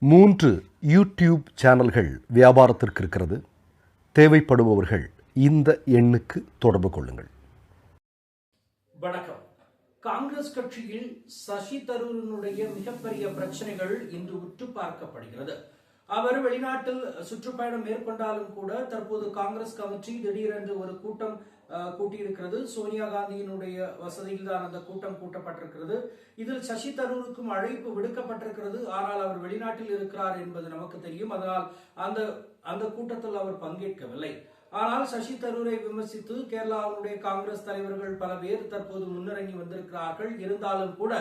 மூன்று யூடியூப் சேனல்கள் வியாபாரத்திற்கு இருக்கிறது. தேவைப்படுபவர்கள் இந்த எண்ணுக்கு தொடர்பு கொள்ளுங்கள். வணக்கம். காங்கிரஸ் கட்சியில் சசி தரூரினுடைய மிகப்பெரிய பிரச்சனைகள் இன்று உற்று பார்க்கப்படுகிறது. அவர் வெளிநாட்டில் சுற்றுப்பயணம் மேற்கொண்டாலும் கூட தற்போது காங்கிரஸ் கமிட்டி திடீரென்று ஒரு கூட்டம் கூட்டியிருக்கிறது. சோனியா காந்தியினுடைய வசதியில் தான் அந்த கூட்டம் கூட்டப்பட்டிருக்கிறது. இதில் சசி தரூருக்கும் அழைப்பு விடுக்கப்பட்டிருக்கிறது. ஆனால் அவர் வெளிநாட்டில் இருக்கிறார் என்பது நமக்கு தெரியும். அதனால் அந்த அந்த கூட்டத்தில் அவர் பங்கேற்கவில்லை. ஆனால் சசி தரூரை விமர்சித்து கேரளாவுடைய காங்கிரஸ் தலைவர்கள் பல பேர் தற்போது முன்னிறங்கி வந்திருக்கிறார்கள். இருந்தாலும் கூட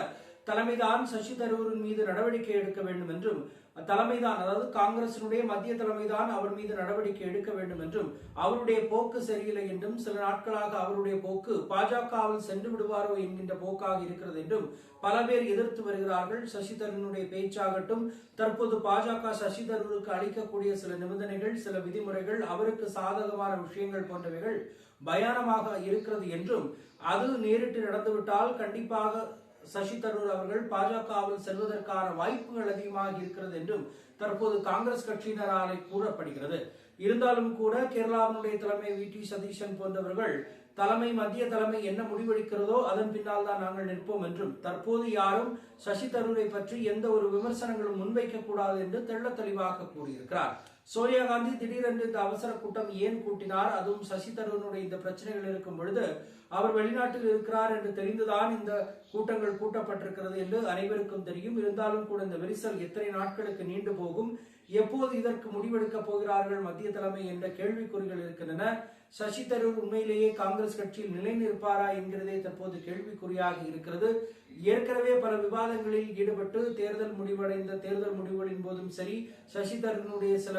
தலைமைதான் சசி தரூரின் மீது நடவடிக்கை எடுக்க வேண்டும் என்றும் தலைமைதான் அதாவது காங்கிரசினுடைய மத்திய தலைமைதான் அவர் மீது நடவடிக்கை எடுக்க வேண்டும் என்றும் அவருடைய போக்கு சரியில்லை என்றும் சில நாட்களாக அவருடைய போக்கு பாஜகவில் சென்று விடுவாரோ என்கின்ற போக்காக இருக்கிறது என்றும் பல பேர் எதிர்த்து வருகிறார்கள். சசி தரூருடைய பேச்சாகட்டும் தற்போது பாஜக சசி தரூருக்கு அளிக்கக்கூடிய சில நிபந்தனைகள் சில விதிமுறைகள் அவருக்கு சாதகமான விஷயங்கள் போன்றவைகள் பயானமாக இருக்கிறது என்றும் அது நேரிட்டு நடந்துவிட்டால் கண்டிப்பாக சசி தரூர் அவர்கள் பாஜகவில் செல்வதற்கான வாய்ப்புகள் அதிகமாக இருக்கிறது என்றும் தற்போது காங்கிரஸ் கட்சியினராலே கூறப்படுகிறது. இருந்தாலும் கூட கேரளாவினுடைய தலைமை வி. டி. சதீஷன் போன்றவர்கள் தலைமை மத்திய தலைமை என்ன முடிவெடுக்கிறதோ அதன் பின்னால் தான் நாங்கள் நிற்போம் என்றும் தற்போது யாரும் சசி தரூரை பற்றி எந்த ஒரு விமர்சனங்களும் முன்வைக்க கூடாது என்று தெள்ள தெளிவாக கூறியிருக்கிறார். சோனியா காந்தி திடீரென்று இந்த அவசர கூட்டம் ஏன் கூட்டினார்? அதுவும் சசி தரூருடைய இந்த பிரச்சனைகள் இருக்கும் பொழுது அவர் வெளிநாட்டில் இருக்கிறார் என்று தெரிந்துதான் இந்த கூட்டங்கள் கூட்டப்பட்டிருக்கிறது என்று அனைவருக்கும் தெரியும். இருந்தாலும் கூட இந்த விரிசல் எத்தனை நாட்களுக்கு நீண்டு போகும்? எப்போது இதற்கு முடிவெடுக்கப் போகிறார்கள்? மத்திய தலைமை என்ற கேள்விக்குறிகள் இருக்கின்றன. சசி தரூர் உண்மையிலேயே காங்கிரஸ் காங்கிரஸ் கட்சியில் நிலைநிற்பாரா என்கிறதே தற்போது கேள்விக்குறியாக இருக்கிறது. ஏற்கனவே பல விவாதங்களில் ஈடுபட்டு தேர்தல் முடிவடைந்த தேர்தல் முடிவுகளின் போதும் சரி சசி தரூரினுடைய சில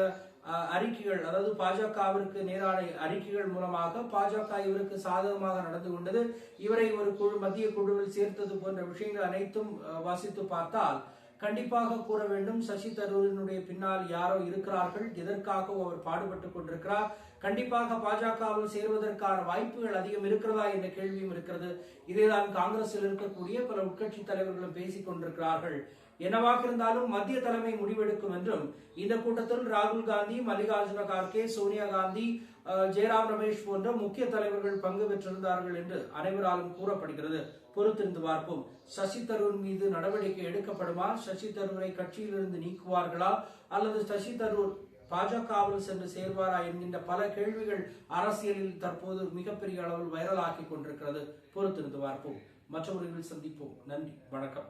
அறிக்கைகள் அதாவது பாஜகவிற்கு நேரான அறிக்கைகள் மூலமாக பாஜக இவருக்கு சாதகமாக நடந்து கொண்டது. இவரை ஒரு குழு மத்திய குழுவில் சேர்த்தது போன்ற விஷயங்கள் அனைத்தும் வாசித்து பார்த்தால் கண்டிப்பாக கூற வேண்டும். சசி தரூரினுடைய பின்னால் யாரோ இருக்கிறார்கள். எதற்காகவும் அவர் பாடுபட்டுக் கொண்டிருக்கிறார். கண்டிப்பாக பாஜகவில் சேர்வதற்கான வாய்ப்புகள் அதிகம் இருக்கிறதா என்ற கேள்வியும் இருக்கிறது. இதேதான் காங்கிரஸில் இருக்கக்கூடிய பல உட்கட்சி தலைவர்களும் பேசிக் கொண்டிருக்கிறார்கள். என்னவாக இருந்தாலும் மத்திய தலைமை முடிவெடுக்கும் என்றும் இந்த கூட்டத்தில் ராகுல் காந்தி மல்லிகார்ஜுன கார்கே சோனியா காந்தி ஜெயராம் ரமேஷ் போன்ற முக்கிய தலைவர்கள் பங்கு பெற்றிருந்தார்கள் என்று அனைவராலும் கூறப்படுகிறது. பொறுத்திருந்து பார்ப்போம். சசி தரூர் மீது நடவடிக்கை எடுக்கப்படுமா? சசி தரூரை கட்சியிலிருந்து நீக்குவார்களா? அல்லது சசி தரூர் பாஜகவில் சென்று சேர்வாரா என்கின்ற பல கேள்விகள் அரசியலில் தற்போது மிகப்பெரிய அளவில் வைரலாகி கொண்டிருக்கிறது. பொறுத்திருந்து பார்ப்போம். மற்றவர்கள் சந்திப்போம். நன்றி. வணக்கம்.